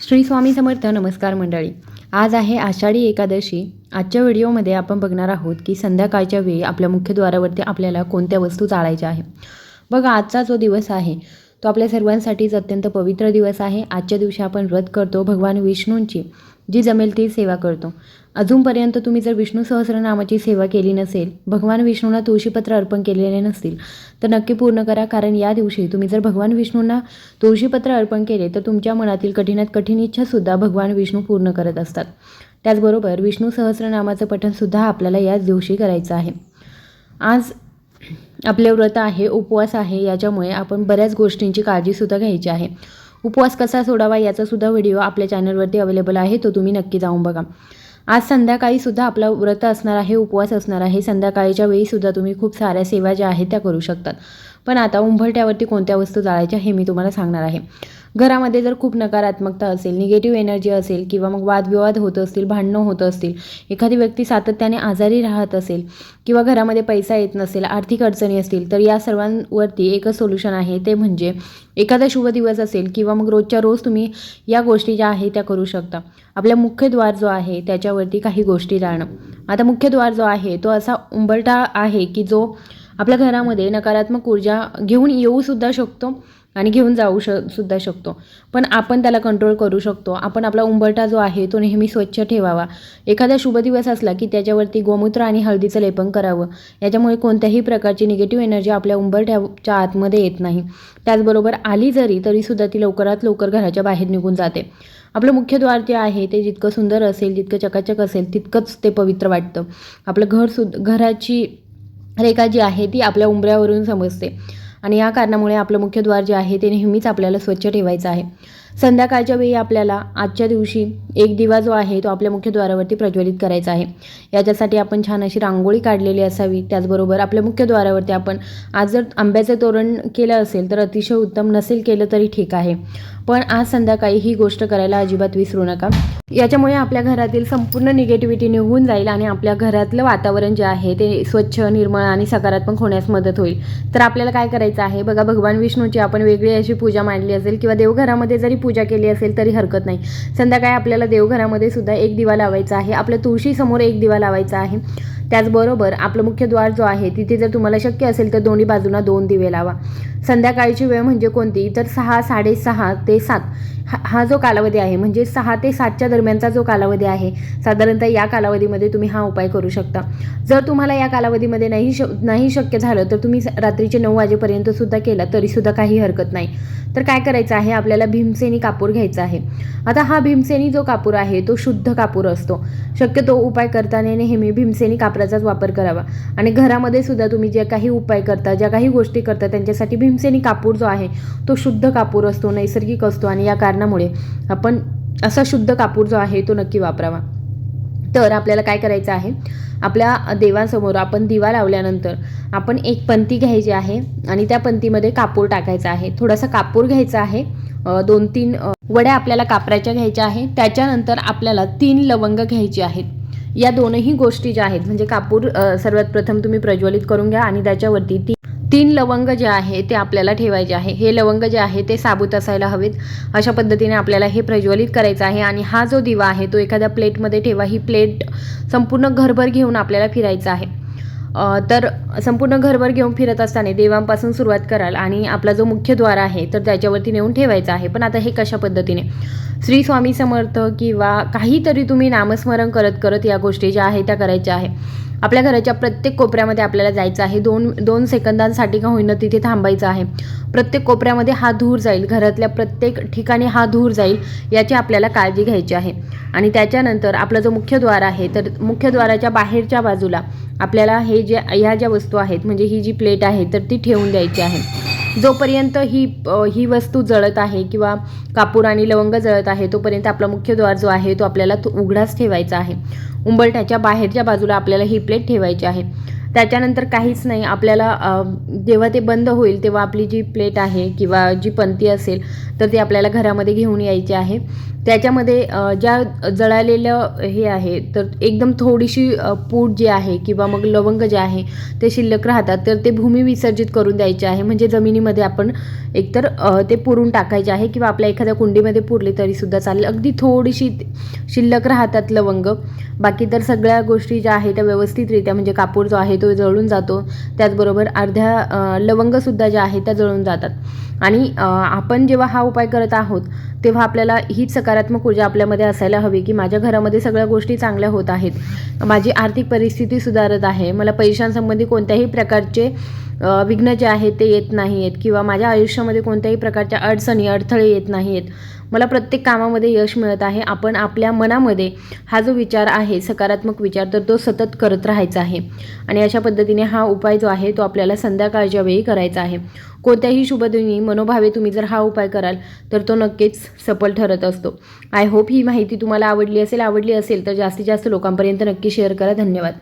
श्री स्वामी समर्थ नमस्कार मंडळी. आज आहे आषाढी एकादशी. आजच्या व्हिडिओमध्ये आपण बघणार आहोत की संध्याकाळच्या वेळी आपल्या मुख्यद्वारावरती आपल्याला कोणत्या वस्तू चालायच्या आहे बघा आजचा जो दिवस आहे तो आपल्या सर्वांसाठीच अत्यंत पवित्र दिवस आहे. आजच्या दिवशी आपण व्रत करतो भगवान विष्णूंची. जी जमेल ती सेवा करतो. अजूनपर्यंत तुम्ही जर विष्णू सहस्रनामाची सेवा केली नसेल भगवान विष्णूंना तुळशीपत्र अर्पण केलेले नसतील तर नक्की पूर्ण करा. कारण या दिवशी तुम्ही जर भगवान विष्णूंना तुळशीपत्र अर्पण केले तर तुमच्या मनातील कठीणात कठीण इच्छासुद्धा भगवान विष्णू पूर्ण करत असतात. त्याचबरोबर विष्णू सहस्रनामाचं पठणसुद्धा आपल्याला याच दिवशी करायचं आहे. आज आपले व्रत आहे उपवास आहे याच्यामुळे आपण बऱ्याच गोष्टींची काळजीसुद्धा घ्यायची आहे. उपवास कसा सोडावा याचासुद्धा व्हिडिओ आपल्या चॅनलवरती अवेलेबल आहे तो तुम्ही नक्की जाऊन बघा. आज संध्याकाळी सुद्धा आपला व्रत असणार आहे उपवास असणार आहे. संध्याकाळीच्या वेळीसुद्धा तुम्ही खूप साऱ्या सेवा ज्या आहेत त्या करू शकतात. पण आता उंबरट्यावरती कोणत्या वस्तू जाळायच्या हे मी तुम्हाला सांगणार आहे. घरामध्ये जर खूप नकारात्मकता असेल निगेटिव्ह एनर्जी असेल किंवा मग वादविवाद होत असतील भांडणं होत असतील एखादी व्यक्ती सातत्याने आजारी राहत असेल किंवा घरामध्ये पैसा येत नसेल आर्थिक अडचणी असतील तर या सर्वांवरती एकच सोल्युशन आहे ते म्हणजे एखादा शुभ दिवस असेल किंवा मग रोजच्या रोज तुम्ही या गोष्टी ज्या आहेत त्या करू शकता. आपल्या मुख्य द्वार जो आहे त्याच्यावरती काही गोष्टी जाणं आता मुख्य द्वार जो आहे तो असा उंबरटा आहे की जो आपल्या घरामध्ये नकारात्मक ऊर्जा घेऊन येऊसुद्धा शकतो आणि घेऊन जाऊ श सुद्धा शकतो. पण आपण त्याला कंट्रोल करू शकतो. आपण आपला उंबरटा जो आहे तो नेहमी स्वच्छ ठेवावा. एखादा शुभ दिवस असला की त्याच्यावरती गोमूत्र आणि हळदीचं लेपन करावं. याच्यामुळे कोणत्याही प्रकारची निगेटिव्ह एनर्जी आपल्या उंबरठ्याच्या आतमध्ये येत नाही. त्याचबरोबर आली जरी तरीसुद्धा ती लवकरात लवकर घराच्या बाहेर निघून जाते. आपलं मुख्य द्वार जे आहे ते जितकं सुंदर असेल जितकं चकाचक असेल तितकंच ते पवित्र वाटतं. आपलं घर सुद्धा घराची रेखा जी आहे ती आपल्या उंबऱ्यावरून समजते. आणि या कारणामुळे आपलं मुख्य द्वार जे आहे ते नेहमीच आपल्याला स्वच्छ ठेवायचं आहे. संध्याकाळच्या वेळी आपल्याला आजच्या दिवशी एक दिवा जो आहे तो आपल्या मुख्यद्वारावरती प्रज्वलित करायचा आहे. याच्यासाठी आपण छान अशी रांगोळी काढलेली असावी. त्याचबरोबर आपल्या मुख्यद्वारावरती आपण आज जर आंब्याचं तोरण केलं असेल तर अतिशय उत्तम नसेल केलं तरी ठीक आहे. पण आज संध्याकाळी ही गोष्ट करायला अजिबात विसरू नका. याच्यामुळे आपल्या घरातील संपूर्ण निगेटिव्हिटी निघून जाईल आणि आपल्या घरातलं वातावरण जे आहे ते स्वच्छ निर्मळ आणि सकारात्मक होण्यास मदत होईल. तर आपल्याला काय करायचं आहे? बघा भगवान विष्णूची आपण वेगळी अशी पूजा मांडली असेल किंवा देवघरामध्ये जरी पूजा केली असेल तरी हरकत नाही. संध्याकाळी आपल्याला देवघरामध्ये सुद्धा एक दिवा लावायचा आहे. आपल्या तुळशीसमोर एक दिवा लावायचा आहे. त्याचबरोबर आपलं मुख्य द्वार जो आहे तिथे जर तुम्हाला शक्य असेल तर दोन्ही बाजूंना दोन दिवे लावा. संध्याकाळची वेळ म्हणजे कोणती? तर सहा साडेसहा ते सात. हा हा जो कालावधी आहे म्हणजे सहा ते सातच्या दरम्यानचा जो कालावधी आहे साधारणतः या कालावधीमध्ये तुम्ही हा उपाय करू शकता. जर तुम्हाला या कालावधीमध्ये नाही श नाही शक्य झालं तर तुम्ही रात्रीचे नऊ वाजेपर्यंत सुद्धा केला तरीसुद्धा काही हरकत नाही. तर काय करायचं आहे? आपल्याला भीमसेनी कापूर घ्यायचा आहे. आता हा भीमसेनी जो कापूर आहे तो शुद्ध कापूर असतो. शक्यतो उपाय करताना नेहमी भीमसेनी कापराचाच वापर करावा. आणि घरामध्ये सुद्धा तुम्ही जे काही उपाय करता ज्या काही गोष्टी करता त्यांच्यासाठी भीमसेनी कापूर जो आहे तो शुद्ध कापूर असतो नैसर्गिक असतो आणि या कारणामुळे आपण असा शुद्ध कापूर जो आहे तो नक्की वापरावा. तर आपल्याला काय करायचं आहे? आपल्या देवासमोर आपण दिवा लावल्यानंतर आपण एक पंती घ्यायची आहे आणि त्या पंतीमध्ये कापूर टाकायचा आहे. थोडासा कापूर घ्यायचा आहे. दोन तीन वड्या आपल्याला कापराच्या घ्यायच्या आहे. त्याच्यानंतर आपल्याला तीन लवंग घ्यायची आहेत. या दोनही गोष्टी ज्या आहेत म्हणजे कापूर सर्वात प्रथम तुम्ही प्रज्वलित करून घ्या आणि त्याच्यावरती ती तीन लवंग जे आहे ते आपल्याला ठेवायचे आहे. हे लवंग जे आहे ते साबूत असायला हवेत. अशा पद्धतीने आपल्याला हे प्रज्वलित करायचं आहे आणि हा जो दिवा आहे तो एखाद्या प्लेटमध्ये ठेवा. ही प्लेट संपूर्ण घरभर घेऊन आपल्याला फिरायचं आहे. तर संपूर्ण घरभर घेऊन फिरत असताना देवांपासून सुरुवात कराल आणि आपला जो मुख्य द्वार आहे तर त्याच्यावरती नेऊन ठेवायचा आहे. पण आता हे कशा पद्धतीने? श्री स्वामी समर्थ किंवा काहीतरी तुम्ही नामस्मरण करत करत या गोष्टी ज्या आहेत त्या करायच्या आहे. आपल्या घराच्या प्रत्येक कोपऱ्यामध्ये आपल्याला जायचं आहे. दोन दोन सेकंदांसाठी का होईना तिथे थांबायचं आहे. प्रत्येक कोपऱ्यामध्ये हा धूर जाईल. घरातल्या प्रत्येक ठिकाणी हा धूर जाईल याची आपल्याला काळजी घ्यायची आहे. आणि त्याच्यानंतर आपला जो मुख्य द्वार आहे तर मुख्य द्वाराच्या बाहेरच्या बाजूला आपल्याला हे जे ह्या ज्या वस्तू आहेत म्हणजे ही जी प्लेट आहे तर ती ठेवून द्यायची आहे. जोपर्यंत ही ही वस्तू जळत आहे किंवा कापूर आणि लवंग जळत आहे तोपर्यंत आपला मुख्य द्वार जो आहे तो आपल्याला उघडाच ठेवायचा आहे. उंबरठ्याच्या बाहेरच्या बाजूला आपल्याला ही प्लेट ठेवायची आहे. त्याच्यानंतर काहीच नाही आपल्याला जेव्हा ते बंद होईल तेव्हा आपली जी प्लेट आहे किंवा जी पंती असेल तर ती आपल्याला घरामध्ये घेऊन यायची आहे. त्याच्यामध्ये ज्या जळालेलं हे आहे तर एकदम थोडीशी पूड जी आहे किंवा मग लवंग जे आहे ते शिल्लक राहतात तर ते भूमी विसर्जित करून द्यायचे आहे. म्हणजे जमिनीमध्ये आपण एकतर ते पुरून टाकायचे आहे किंवा आपल्या एखाद्या कुंडीमध्ये पुरले तरीसुद्धा चालेल. अगदी थोडीशी शिल्लक राहतात लवंग. बाकी तर सगळ्या गोष्टी ज्या आहेत त्या व्यवस्थितरित्या म्हणजे कापूर जो आहे तो जळून जातो. त्याचबरोबर अर्ध्या लवंगसुद्धा ज्या आहेत त्या जळून जातात. आणि आपण जेव्हा हा उपाय करत आहोत तेव्हा आपल्याला हीच सकारात्मक ऊर्जा आपल्यामध्ये असायला हवी की माझ्या घरामध्ये सगळ्या गोष्टी चांगल्या होत आहेत. माझी आर्थिक परिस्थिती सुधारत आहे. मला पैशांसंबंधी कोणत्याही प्रकारचे विघ्न जे आहेत ते येत नाही आहेत किंवा माझ्या आयुष्यामध्ये कोणत्याही प्रकारच्या अडचणी अडथळे येत नाही आहेत मला प्रत्येक कामामध्ये यश मिळत आहे. आपण आपल्या मनामध्ये हा जो विचार आहे सकारात्मक विचार तर तो सतत करत राहायचा आहे. आणि अशा पद्धतीने हा उपाय जो आहे तो आपल्याला संध्याकाळच्या वेळी करायचा आहे. कोणत्याही शुभदिनी मनोभावे तुम्ही जर हा उपाय कराल तर तो नक्कीच सफल ठरत असतो. आय होप ही माहिती तुम्हाला आवडली असेल आवडली असेल तर जास्तीत जास्त लोकांपर्यंत नक्की शेअर करा. धन्यवाद.